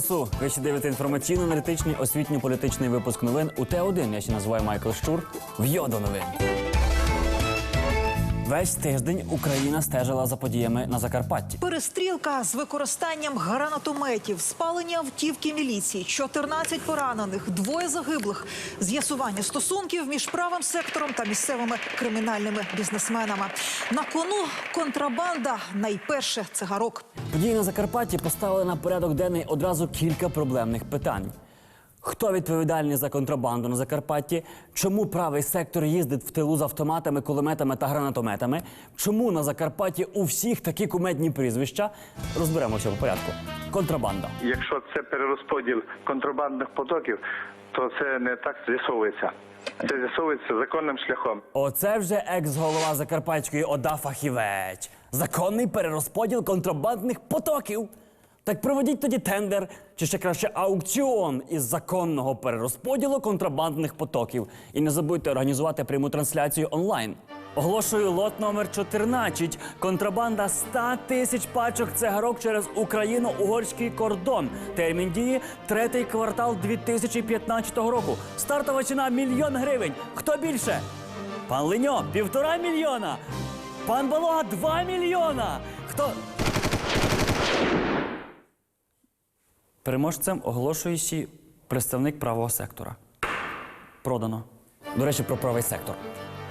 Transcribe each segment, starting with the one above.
Слава! Ви ще дивите інформаційно-аналітичний освітньо-політичний випуск новин у Т1. Я ще називаю Майкл Щур. В Йодо новин. Весь тиждень Україна стежила за подіями на Закарпатті. Перестрілка з використанням гранатометів, спалення автівки міліції, 14 поранених, двоє загиблих, з'ясування стосунків між правим сектором та місцевими кримінальними бізнесменами. На кону контрабанда найперше цигарок. Події на Закарпатті поставили на порядок денний одразу кілька проблемних питань. Хто відповідальний за контрабанду на Закарпатті? Чому правий сектор їздить в тилу з автоматами, кулеметами та гранатометами? Чому на Закарпатті у всіх такі кумедні прізвища? Розберемося по порядку. Контрабанда. Якщо це перерозподіл контрабандних потоків, то це не так з'ясовується. Це з'ясовується законним шляхом. Оце вже екс-голова Закарпатської ОДА фахівець. Законний перерозподіл контрабандних потоків. Так проведіть тоді тендер, чи ще краще аукціон із законного перерозподілу контрабандних потоків. І не забудьте організувати пряму трансляцію онлайн. Оголошую лот номер 14. Контрабанда 100 тисяч пачок цигарок через Україно-угорський кордон. Термін дії третій квартал 2015 року. Стартова ціна мільйон гривень. Хто більше? Пан Леньо півтора мільйона. Пан Балога два мільйона. Хто. Переможцем оголошуючи представник правого сектора. Продано. До речі, про правий сектор.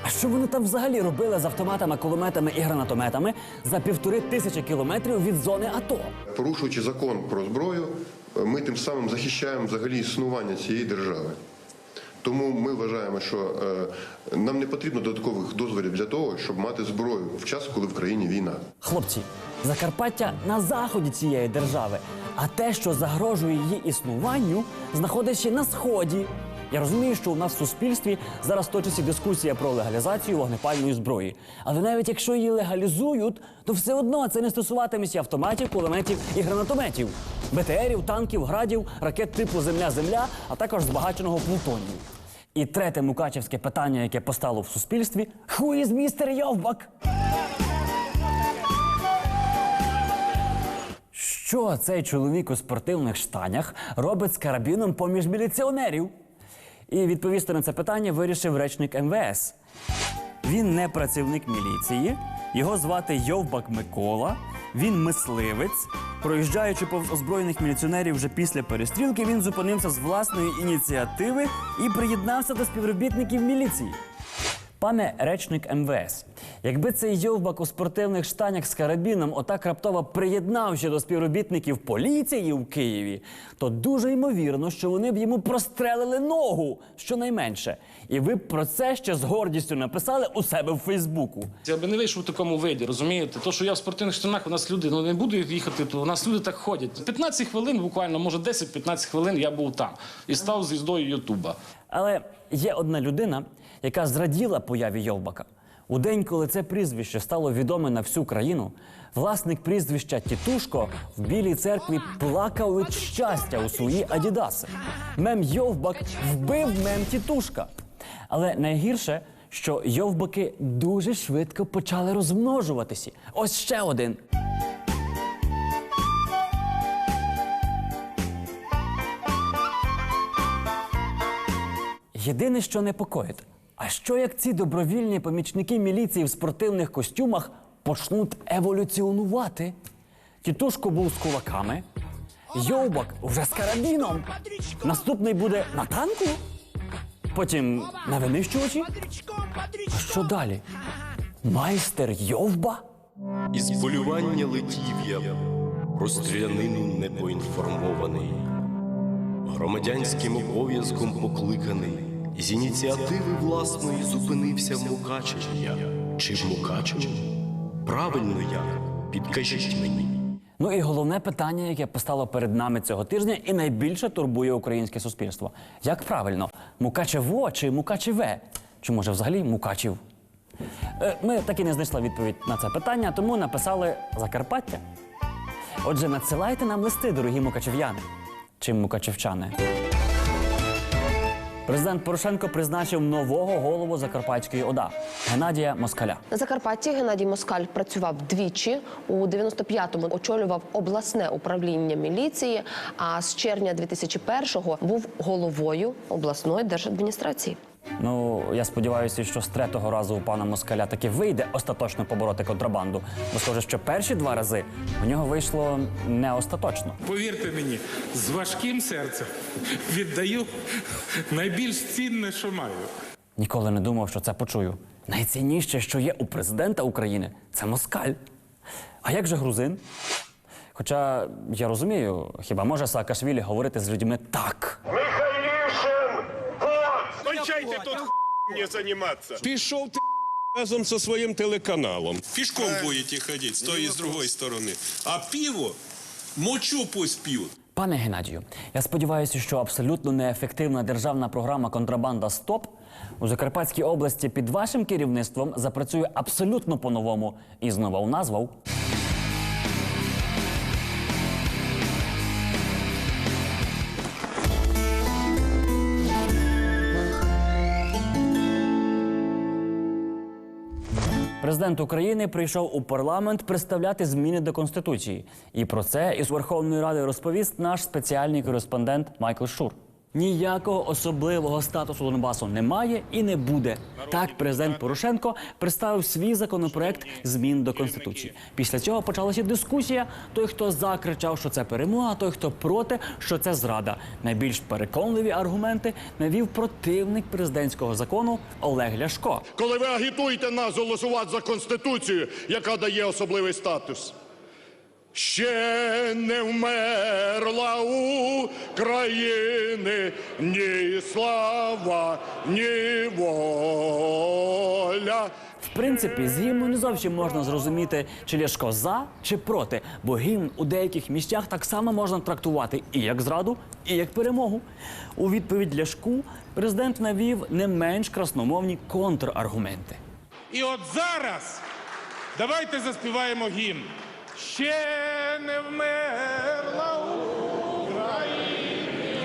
А що вони там взагалі робили з автоматами, кулеметами і гранатометами за півтори тисячі кілометрів від зони АТО? Порушуючи закон про зброю, ми тим самим захищаємо взагалі існування цієї держави. Тому ми вважаємо, що е, нам не потрібно додаткових дозволів для того, щоб мати зброю в час, коли в країні війна. Хлопці, Закарпаття на заході цієї держави, а те, що загрожує її існуванню, знаходиться на сході. Я розумію, що у нас в суспільстві зараз точиться дискусія про легалізацію вогнепальної зброї. Але навіть якщо її легалізують, то все одно це не стосуватиметься автоматів, кулеметів і гранатометів, БТРів, танків, градів, ракет типу Земля-Земля, а також збагаченого плутонію. І третє мукачевське питання, яке постало в суспільстві: Who is Mr. Йовбак? Що цей чоловік у спортивних штанях робить з карабіном поміж міліціонерів? І відповісти на це питання вирішив речник МВС. Він не працівник міліції, його звати Йовбак Микола. Він мисливець. Проїжджаючи повз озброєних міліціонерів вже після перестрілки, він зупинився з власної ініціативи і приєднався до співробітників міліції. Пане речник МВС, якби цей йовбак у спортивних штанях з карабіном отак раптово приєднався до співробітників поліції в Києві, то дуже ймовірно, що вони б йому прострелили ногу, щонайменше. І ви б про це ще з гордістю написали у себе в Фейсбуку. Я би не вийшов в такому виді, розумієте? То, що я в спортивних штанах, у нас люди ну не буду їхати, то у нас люди так ходять. 15 хвилин, буквально, може 10-15 хвилин я був там і став звіздою Ютуба. Але є одна людина, яка зраділа появі Йовбака. У день, коли це прізвище стало відоме на всю країну, власник прізвища Тітушко в білій церкві плакав від щастя у свої адідаси. Мем Йовбак вбив мем Тітушка. Але найгірше, що Йовбаки дуже швидко почали розмножуватися. Ось ще один. Єдине, що непокоїть, а що як ці добровільні помічники міліції в спортивних костюмах почнуть еволюціонувати? Тітушко був з кулаками, Йовбак вже з карабіном. Наступний буде на танку, потім на винищувачі. А що далі? Майстер Йовба? Із полювання летів я, про стрілянину не поінформований, громадянським обов'язком покликаний, з ініціативи власної зупинився в Мукачеві я. Чи в Мукачеві? Правильно як? Підкажіть мені. Ну і головне питання, яке постало перед нами цього тижня, і найбільше турбує українське суспільство. Як правильно, Мукачево чи Мукачеве? Чи може взагалі Мукачів? Е, Ми так і не знайшли відповідь на це питання, тому написали Закарпаття. Отже, надсилайте нам листи, дорогі мукачев'яни чи мукачевчани. Президент Порошенко призначив нового голову Закарпатської ОДА Геннадія Москаля. На Закарпатті Геннадій Москаль працював двічі. У 95-му очолював обласне управління міліції. А з червня 2001-го був головою обласної держадміністрації. Ну, я сподіваюся, що з третього разу у пана Москаля таки вийде остаточно побороти контрабанду. Бо схоже, що перші два рази у нього вийшло не остаточно. Повірте мені, з важким серцем віддаю найбільш цінне, що маю. Ніколи не думав, що це почую. Найцінніше, що є у президента України, це москаль. А як же грузин? Хоча я розумію, хіба може Саакашвілі говорити з людьми так? Кончайте тут не заниматься. Пішов ти разом со своїм телеканалом. Пішком будете ходити з тої і з другої сторони. А пиво, мочу пусть п'ють. Пане Геннадію, я сподіваюся, що абсолютно неефективна державна програма Контрабанда СТОП у Закарпатській області під вашим керівництвом запрацює абсолютно по-новому і знову назвав. Президент України прийшов у парламент представляти зміни до конституції. І про це із Верховної Ради розповість наш спеціальний кореспондент Майкл Шур. Ніякого особливого статусу Донбасу немає і не буде. Так, президент Порошенко представив свій законопроект змін до конституції. Після цього почалася дискусія. Той, хто за кричав, що це перемога, той, хто проти, що це зрада. Найбільш переконливі аргументи навів противник президентського закону Олег Ляшко. коли ви агітуєте нас голосувати за конституцію, яка дає особливий статус. Ще не вмерла України ні слава, ні воля. В принципі, з гімну не зовсім можна зрозуміти, чи Ляшко за чи проти, бо гімн у деяких місцях так само можна трактувати і як зраду, і як перемогу. У відповідь Ляшку президент навів не менш красномовні контраргументи. І от зараз давайте заспіваємо гімн. Ще не вмерла України,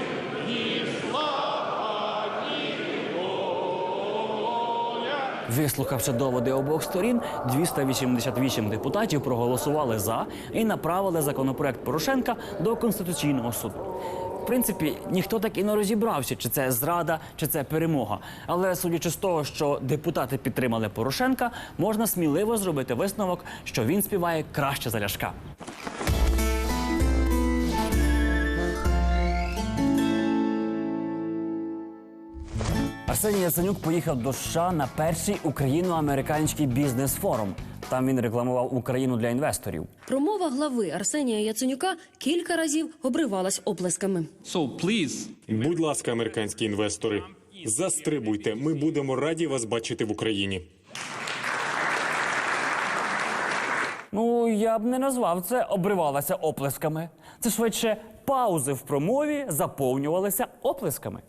ні слава, ні воля. Вислухавши доводи обох сторін, 288 депутатів проголосували за і направили законопроект Порошенка до Конституційного суду. Принципі, ніхто так і не розібрався, чи це зрада, чи це перемога. Але судячи з того, що депутати підтримали Порошенка, можна сміливо зробити висновок, що він співає краще за ляшка. Арсеній Яценюк поїхав до США на перший україно-американський бізнес-форум. Там він рекламував Україну для інвесторів. Промова глави Арсенія Яценюка кілька разів обривалась оплесками. Будь ласка, американські інвестори, застрибуйте. Ми будемо раді вас бачити в Україні. Ну, я б не назвав це обривалася оплесками. Це швидше паузи в промові заповнювалися оплесками.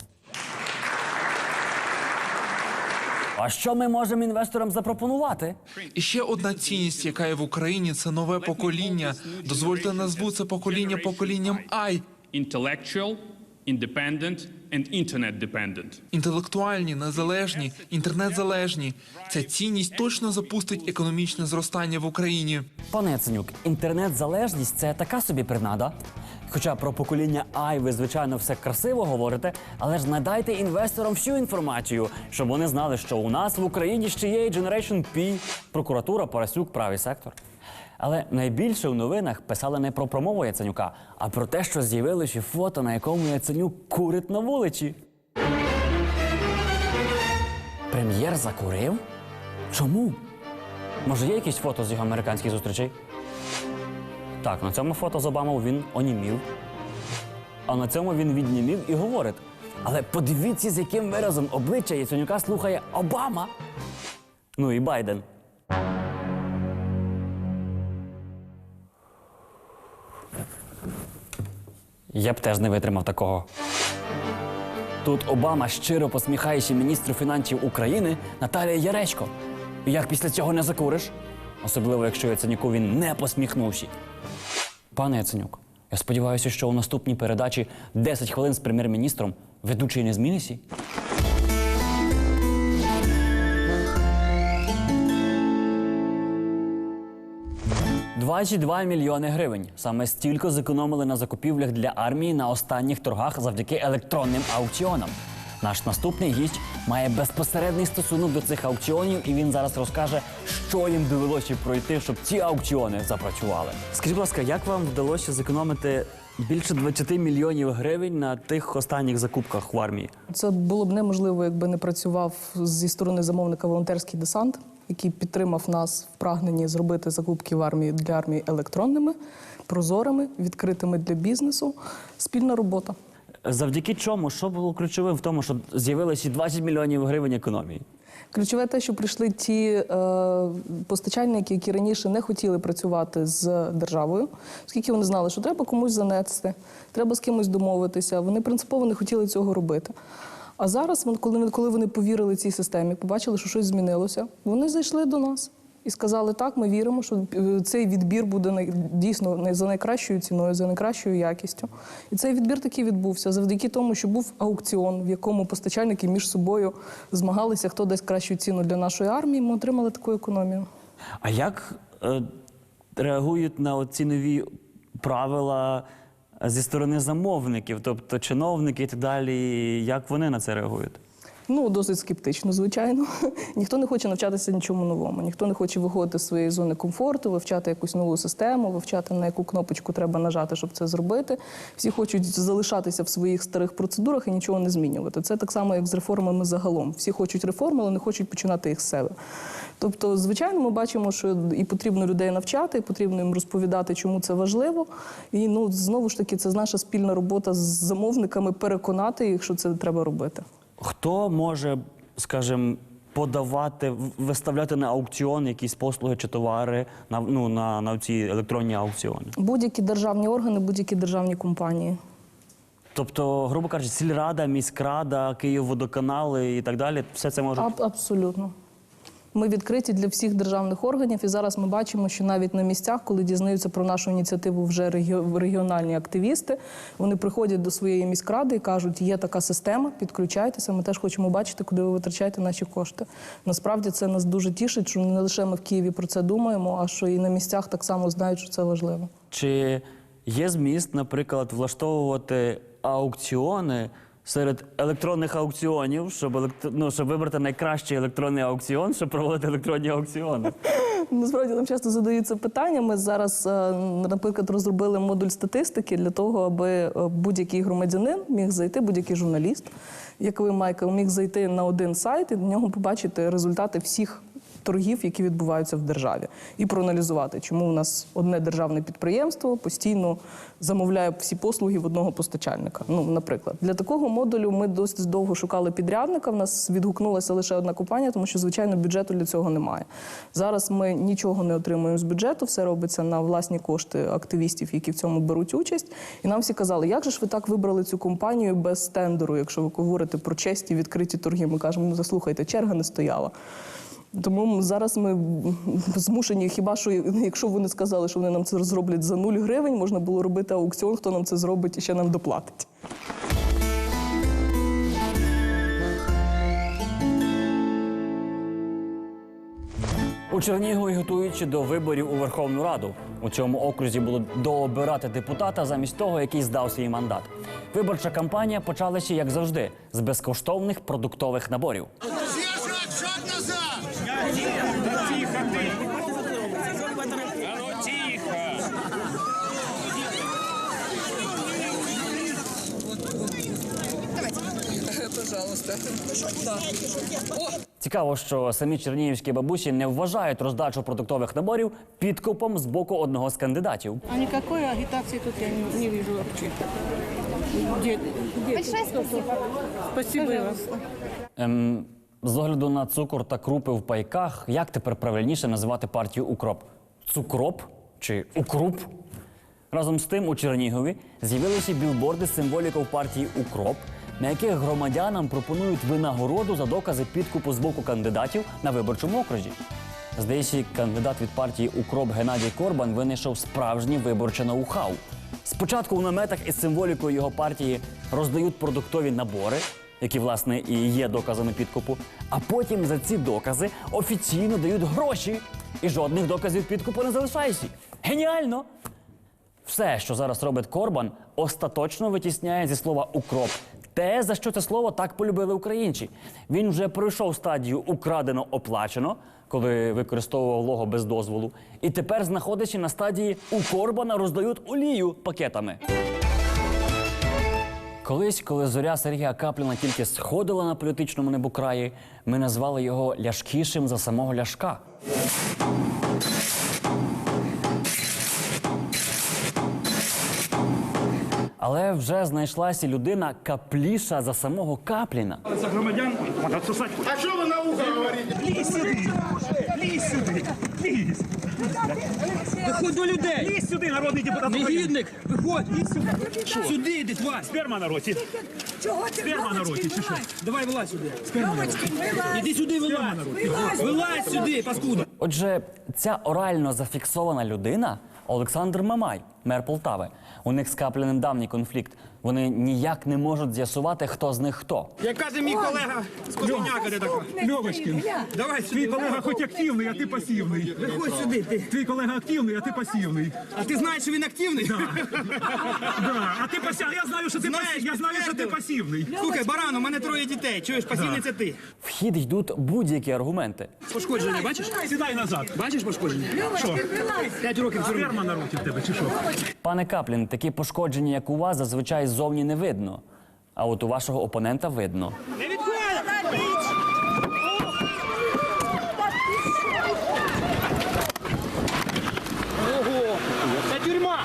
А що ми можемо інвесторам запропонувати? І ще одна цінність, яка є в Україні, це нове покоління. Дозвольте назву це покоління поколінням I. Intellectual, independent and internet dependent. Інтелектуальні, незалежні, інтернет-залежні. Ця цінність точно запустить економічне зростання в Україні. Пане Яценюк, інтернет-залежність це така собі принада. Хоча про покоління Ай ви, звичайно, все красиво говорите, але ж надайте інвесторам всю інформацію, щоб вони знали, що у нас в Україні ще є і Generation P, прокуратура, Парасюк, правий сектор. Але найбільше в новинах писали не про промову Яценюка, а про те, що з'явилося фото, на якому Яценюк курить на вулиці. Прем'єр закурив? Чому? Може, є якісь фото з його американських зустрічей? Так, на цьому фото з Обамою він онімів, а на цьому він віднімів і говорить. Але подивіться, з яким виразом обличчя Яценюка слухає Обама. Ну і Байден. Я б теж не витримав такого. Тут Обама щиро посміхаючи міністру фінансів України Наталія Яречко. І як після цього не закуриш? Особливо, якщо Яценюку він не посміхнувся. Пане Яценюк, я сподіваюся, що у наступній передачі 10 хвилин з прем'єр-міністром ведучий не зміниться? 22 мільйони гривень. Саме стільки зекономили на закупівлях для армії на останніх торгах завдяки електронним аукціонам. Наш наступний гість має безпосередній стосунок до цих аукціонів, і він зараз розкаже, що їм довелося пройти, щоб ці аукціони запрацювали. Скажіть, будь ласка, як вам вдалося зекономити більше 20 мільйонів гривень на тих останніх закупках в армії? Це було б неможливо, якби не працював зі сторони замовника волонтерський десант, який підтримав нас в прагненні зробити закупки в армії для армії електронними, прозорими, відкритими для бізнесу. Спільна робота. Завдяки чому, що було ключовим в тому, що з'явилося 20 мільйонів гривень економії? Ключове те, що прийшли ті е, постачальники, які раніше не хотіли працювати з державою, оскільки вони знали, що треба комусь занести, треба з кимось домовитися. Вони принципово не хотіли цього робити. А зараз, коли, вони повірили цій системі, побачили, що щось змінилося, вони зайшли до нас і сказали: так, ми віримо, що е, цей відбір буде дійсно за найкращою ціною, за найкращою якістю. І цей відбір таки відбувся завдяки тому, що був аукціон, в якому постачальники між собою змагалися, хто дасть кращу ціну для нашої армії. Ми отримали таку економію. А як е, реагують на ці нові правила зі сторони замовників, тобто чиновники і так далі? Як вони на це реагують? Ну, досить скептично, звичайно. Ніхто не хоче навчатися нічому новому, ніхто не хоче виходити з своєї зони комфорту, вивчати якусь нову систему, вивчати на яку кнопочку треба нажати, щоб це зробити. Всі хочуть залишатися в своїх старих процедурах і нічого не змінювати. Це так само, як з реформами загалом. Всі хочуть реформи, але не хочуть починати їх з себе. Тобто, звичайно, ми бачимо, що і потрібно людей навчати, і потрібно їм розповідати, чому це важливо. І ну знову ж таки, це наша спільна робота з замовниками переконати їх, що це треба робити. Хто може, скажімо, подавати, виставляти на аукціон якісь послуги чи товари на, ну, на, на ці електронні аукціони? Будь-які державні органи, будь-які державні компанії. Тобто, грубо кажучи, сільрада, міськрада, Київводоканали і так далі, все це може. Аб- абсолютно. Ми відкриті для всіх державних органів, і зараз ми бачимо, що навіть на місцях, коли дізнаються про нашу ініціативу вже регі- регіональні активісти, вони приходять до своєї міськради і кажуть, є така система, підключайтеся. Ми теж хочемо бачити, куди ви витрачаєте наші кошти. Насправді це нас дуже тішить, що не лише ми в Києві про це думаємо, а що і на місцях так само знають, що це важливо. Чи є зміст, наприклад, влаштовувати аукціони серед електронних аукціонів, щоб, елект... ну, щоб вибрати найкращий електронний аукціон, щоб проводити електронні аукціони? Насправді нам часто задаються питання. Ми зараз, е, наприклад, розробили модуль статистики для того, аби е, будь-який громадянин міг зайти, будь-який журналіст, як ви, Майкл, міг зайти на один сайт і на нього побачити результати всіх. Торгів, які відбуваються в державі, і проаналізувати, чому у нас одне державне підприємство постійно замовляє всі послуги в одного постачальника. Ну, наприклад, для такого модулю ми досить довго шукали підрядника. В нас відгукнулася лише одна компанія, тому що звичайно бюджету для цього немає. Зараз ми нічого не отримуємо з бюджету, все робиться на власні кошти активістів, які в цьому беруть участь. І нам всі казали, як же ж ви так вибрали цю компанію без тендеру, якщо ви говорите про честі відкриті торги. Ми кажемо, ну заслухайте, черга не стояла. Тому зараз ми змушені, хіба що якщо вони сказали, що вони нам це зроблять за 0 гривень, можна було робити аукціон, хто нам це зробить і ще нам доплатить. У Чернігові готуючи до виборів у Верховну Раду. У цьому окрузі було дообирати депутата замість того, який здав свій мандат. Виборча кампанія почалася, як завжди, з безкоштовних продуктових наборів. Цікаво, що самі чернігівські бабусі не вважають роздачу продуктових наборів підкупом з боку одного з кандидатів. А никакой агитации тут я не, не вижу вообще. Где, где Большое спасибо. Спасибо вам. Ем, з огляду на цукор та крупи в пайках, як тепер правильніше називати партію Укроп? Цукроп чи Укруп? Разом з тим у Чернігові з'явилися білборди з символікою партії Укроп, на яких громадянам пропонують винагороду за докази підкупу з боку кандидатів на виборчому окрузі. Здається, кандидат від партії Укроп Геннадій Корбан винайшов справжнє виборче ноу-хау. Спочатку у наметах із символікою його партії роздають продуктові набори, які, власне, і є доказами підкупу, а потім за ці докази офіційно дають гроші. І жодних доказів підкупу не залишається. Геніально! Все, що зараз робить Корбан, остаточно витісняє зі слова укроп. Те, за що це слово так полюбили українці. Він вже пройшов стадію украдено оплачено, коли використовував лого без дозволу, і тепер знаходиться на стадії у Корбана роздають олію пакетами. Колись, коли зоря Сергія Капліна тільки сходила на політичному небокраї, ми назвали його ляшкішим за самого ляшка. Але вже знайшлася людина капліша за самого Капліна. За громадян треба сосати. А що ви на ухо говорите? Лізь сюди! Лізь сюди! Лізь! Виходь до людей! Лізь сюди, народний депутат Негідник! Виходь! Лізь сюди! Сюди йди, тварь! Сперма на роті! Чого ти Сперма на роті, чи що? Давай вилазь сюди! Сперма на роті! Іди сюди, вилазь! Вилазь сюди, паскуда! Отже, ця орально зафіксована людина Олександр Мамай, мер Полтави. У них з Капліним давній конфлікт. Вони ніяк не можуть з'ясувати, хто з них хто. Як каже мій колега з Козеняка, де така? Льовочкин, давай сюди. Твій колега хоч активний, а ти пасивний. Виходь сюди, ти. Твій колега активний, а ти пасивний. А ти знаєш, що він активний? Да. да. А ти пасивний. Я знаю, що ти пасивний. Я знаю, що ти пасивний. Слухай, баран, у мене троє дітей. Чуєш, пасівний це ти. В хід йдуть будь-які аргументи. Пошкодження, бачиш? Сідай назад. Бачиш пошкодження? Що? П'ять років тюрми. Сперма на роті в тебе, чи що? Пане Каплін, такі пошкодження, як у вас, зазвичай ззовні не видно. А от у вашого опонента видно. Не! Ого! Це тюрма!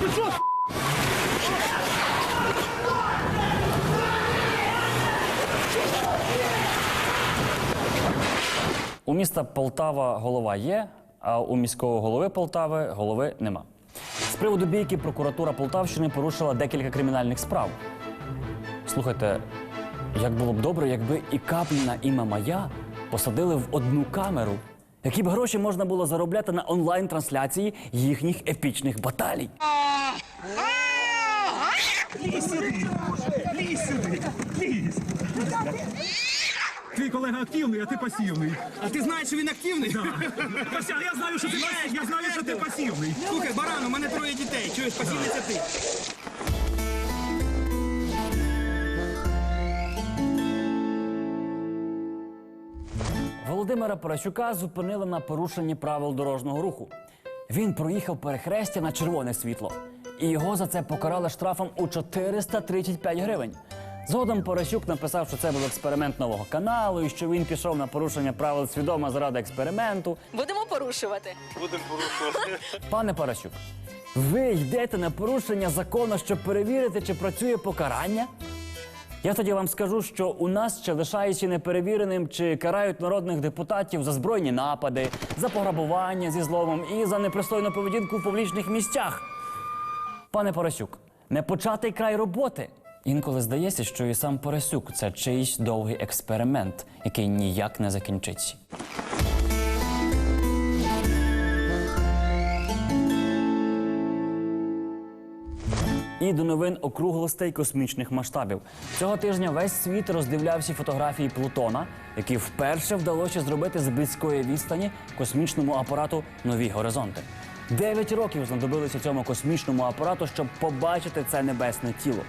Ти що? У міста Полтава голова є, а у міського голови Полтави голови нема. З приводу бійки прокуратура Полтавщини порушила декілька кримінальних справ. Слухайте, як було б добре, якби і Капліна, і Мамая посадили в одну камеру. Які б гроші можна було заробляти на онлайн-трансляції їхніх епічних баталій? Лізь сюди! Лізь сюди! Лізь! Твій колега активний, а ти пасивний. А ти знаєш, що він активний? Да. Пася, я знаю, що ти пасивний. Я знаю, що ти пасивний. Слухай, баран, у мене троє дітей. Чуєш, пасівний це ти. Володимира Паращука зупинили на порушенні правил дорожнього руху. Він проїхав перехрестя на червоне світло, і його за це покарали штрафом у 435 гривень. Згодом Поращук написав, що це був експеримент нового каналу, і що він пішов на порушення правил свідомо заради експерименту. Будемо порушувати. Будемо порушувати. Пане Паращук, ви йдете на порушення закону, щоб перевірити, чи працює покарання? Я тоді вам скажу, що у нас ще лишається неперевіреним, чи карають народних депутатів за збройні напади, за пограбування зі зломом і за непристойну поведінку в публічних місцях. Пане Поросюк, не початий край роботи. Інколи здається, що і сам Поросюк це чийсь довгий експеримент, який ніяк не закінчиться. І до новин округлостей космічних масштабів. Цього тижня весь світ роздивлявся фотографії Плутона, які вперше вдалося зробити з близької відстані космічному апарату нові горизонти. Дев'ять років знадобилося цьому космічному апарату, щоб побачити це небесне тіло.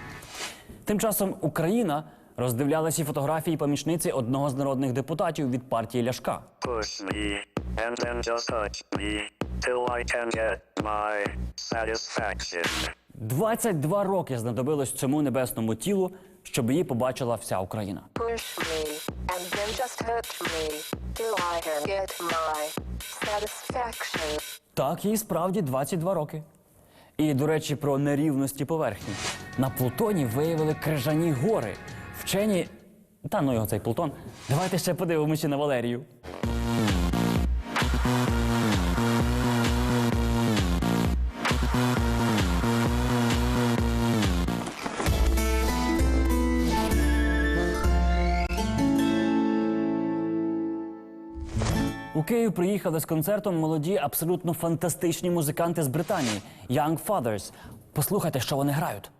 Тим часом Україна роздивлялася фотографії помічниці одного з народних депутатів від партії Ляшка. Push me, and then just touch me, till I can get my satisfaction. 22 роки знадобилось цьому небесному тілу, щоб її побачила вся Україна. Push me and then just hurt me till I can get my satisfaction. Так, їй справді 22 роки. І, до речі, про нерівності поверхні. На Плутоні виявили крижані гори. Вчені. Та ну його цей Плутон. Давайте ще подивимося на Валерію. У Київ приїхали з концертом молоді, абсолютно фантастичні музиканти з Британії Young Fathers. Послухайте, що вони грають.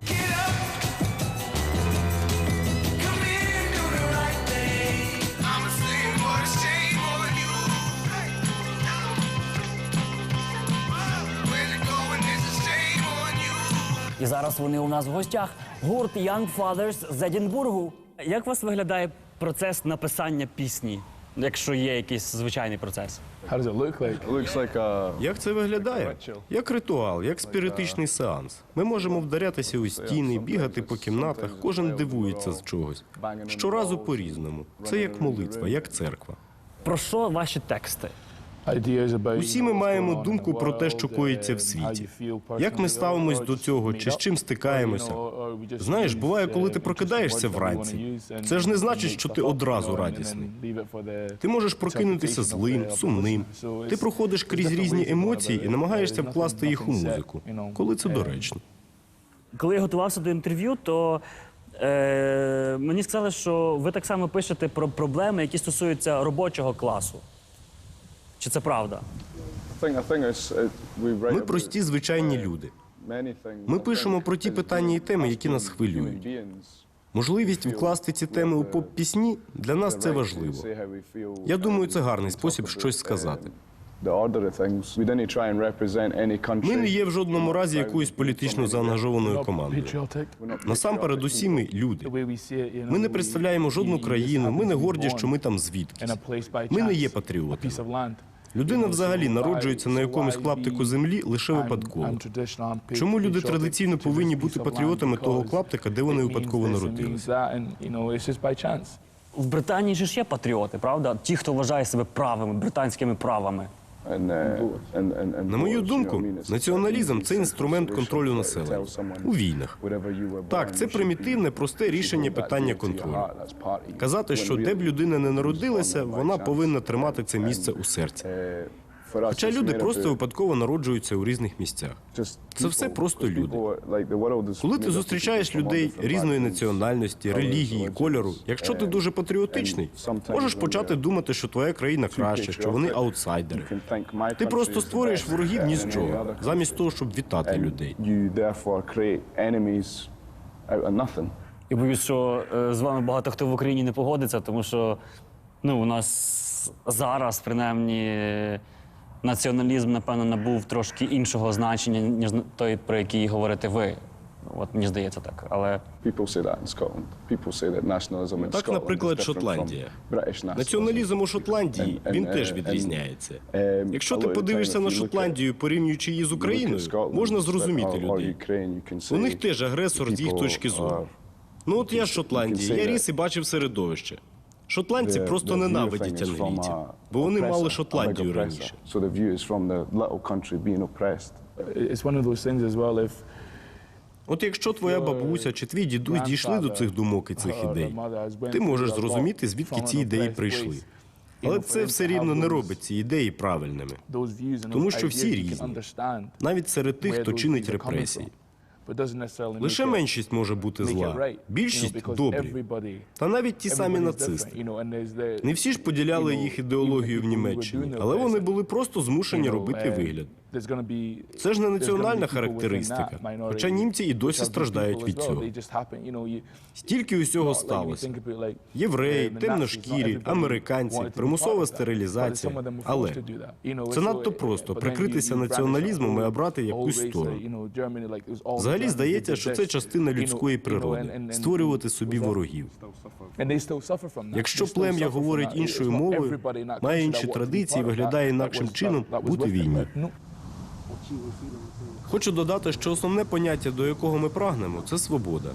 І зараз вони у нас в гостях. Гурт Young Fathers з Едінбургу. Як у вас виглядає процес написання пісні, якщо є якийсь звичайний процес? Як це виглядає? Як ритуал, як спіритичний сеанс. Ми можемо вдарятися у стіни, бігати по кімнатах, кожен дивується з чогось. Щоразу по-різному. Це як молитва, як церква. Про що ваші тексти? Усі ми маємо думку про те, що коїться в світі. Як ми ставимось до цього, чи з чим стикаємося? Знаєш, буває, коли ти прокидаєшся вранці. Це ж не значить, що ти одразу радісний. Ти можеш прокинутися злим, сумним. Ти проходиш крізь різні емоції і намагаєшся вкласти їх у музику, коли це доречно. Коли я готувався до інтерв'ю, то е, мені сказали, що ви так само пишете про проблеми, які стосуються робочого класу. Чи це правда? Ми прості звичайні люди. Ми пишемо про ті питання і теми, які нас хвилюють. Можливість вкласти ці теми у поп-пісні для нас це важливо. Я думаю, це гарний спосіб щось сказати. Ми не є в жодному разі якоюсь політично заангажованою командою. Насамперед, усі ми люди. Ми не представляємо жодну країну. Ми не горді, що ми там звідкись. Ми не є патріотами. Людина взагалі народжується на якомусь клаптику землі лише випадково. Чому люди традиційно повинні бути патріотами того клаптика, де вони випадково народилися? В Британії ж є патріоти, правда? Ті, хто вважає себе правими, британськими правами. На мою думку, націоналізм це інструмент контролю населення у війнах. Так, це примітивне, просте рішення питання контролю. Казати, що де б людина не народилася, вона повинна тримати це місце у серці. Хоча люди просто випадково народжуються у різних місцях. Це все просто люди. Коли ти зустрічаєш людей різної національності, релігії, кольору, якщо ти дуже патріотичний, можеш почати думати, що твоя країна краща, що вони аутсайдери. Ти просто створюєш ворогів ні з чого, замість того, щоб вітати людей. І боюсь, що е, з вами багато хто в Україні не погодиться, тому що ну, у нас зараз, принаймні, націоналізм, напевно, набув трошки іншого значення, ніж той, про який говорите ви. От мені здається так. Але Так, наприклад, Шотландія. Націоналізм у Шотландії він теж відрізняється. Якщо ти подивишся на Шотландію, порівнюючи її з Україною, можна зрозуміти людей. У них теж агресор з їх точки зору. Ну от я з Шотландії, я ріс і бачив середовище. Шотландці просто ненавидять англійців, бо вони мали Шотландію раніше. От якщо твоя бабуся чи твій дідусь дійшли до цих думок і цих ідей, ти можеш зрозуміти, звідки ці ідеї прийшли. Але це все рівно не робить ці ідеї правильними, тому що всі різні, навіть серед тих, хто чинить репресії. Лише меншість може бути зла, більшість добрі. Та навіть ті самі нацисти. Не всі ж поділяли їх ідеологію в Німеччині, але вони були просто змушені робити вигляд. Це ж не національна характеристика, хоча німці і досі страждають від цього. Стільки усього сталося. Євреї, темношкірі, американці, примусова стерилізація. Але це надто просто прикритися націоналізмом і обрати якусь сторону. Взагалі здається, що це частина людської природи створювати собі ворогів. Якщо плем'я говорить іншою мовою, має інші традиції, виглядає інакшим чином, бути війні. Хочу додати, що основне поняття, до якого ми прагнемо, це свобода.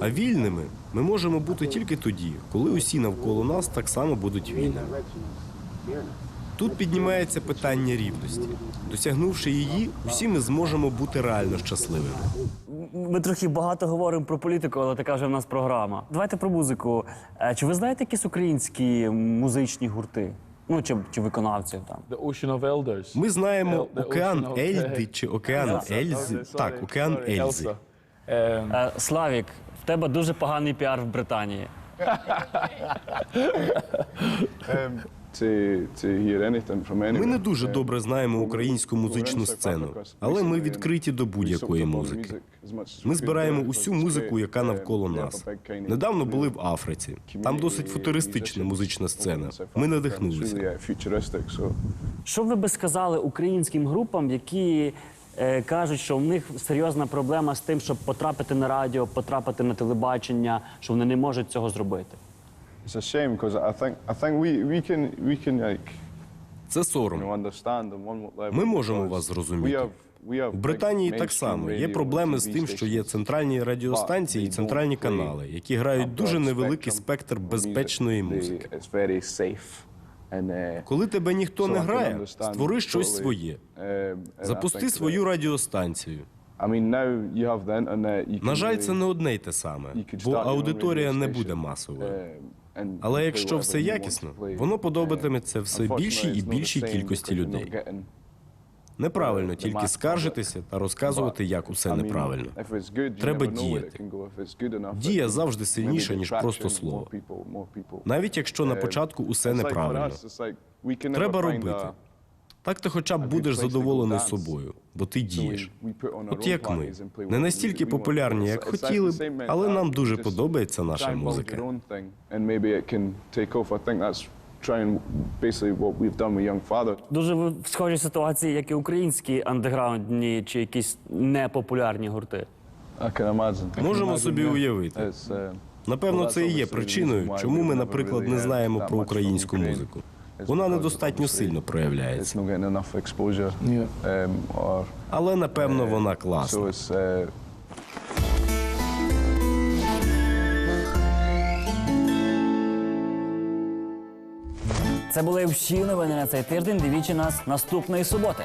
А вільними ми можемо бути тільки тоді, коли усі навколо нас так само будуть вільними. Тут піднімається питання рівності. Досягнувши її, усі ми зможемо бути реально щасливими. ми трохи багато говоримо про політику, але така вже в нас програма. Давайте про музику. Е, Чи ви знаєте якісь українські музичні гурти? Ну, чи, чи виконавців там? Ми знаємо океан Ельди чи океан Ельзи. Так, океан Ельзи. Е, Славік, в тебе дуже поганий піар в Британії. Ми не дуже добре знаємо українську музичну сцену, але ми відкриті до будь-якої музики. Ми збираємо усю музику, яка навколо нас. Недавно були в Африці. Там досить футуристична музична сцена. Ми надихнулися. Що ви би сказали українським групам, які е, кажуть, що в них серйозна проблема з тим, щоб потрапити на радіо, потрапити на телебачення, що вони не можуть цього зробити. It's a shame because I think I think we, we can we can like Це сором. Ми можемо вас зрозуміти. В Британії так само є проблеми з тим, що є центральні радіостанції і центральні канали, які грають дуже невеликий спектр безпечної музики. Uh, Коли тебе ніхто не грає, створи щось своє. Um, Запусти свою радіостанцію. На жаль, це не одне й те саме, бо аудиторія не буде масовою. Um, Але якщо все якісно, воно подобатиметься все більшій і більшій кількості людей. Неправильно тільки скаржитися та розказувати, як усе неправильно. Треба діяти. Дія завжди сильніша, ніж просто слово. Навіть якщо на Е, початку усе неправильно. Треба робити. Так ти хоча б будеш задоволений собою, бо ти дієш. От як ми. Не настільки популярні, як хотіли б, але нам дуже подобається наша музика. Дуже в- схожі ситуації, як і українські андеграундні чи якісь непопулярні гурти. Можемо собі уявити. Uh, Напевно, це і є причиною, чому ми, наприклад, не знаємо про українську музику. Вона недостатньо сильно проявляється. Um, Але напевно вона класна. uh, Це були всі новини на цей тиждень. Дивіться нас наступної суботи.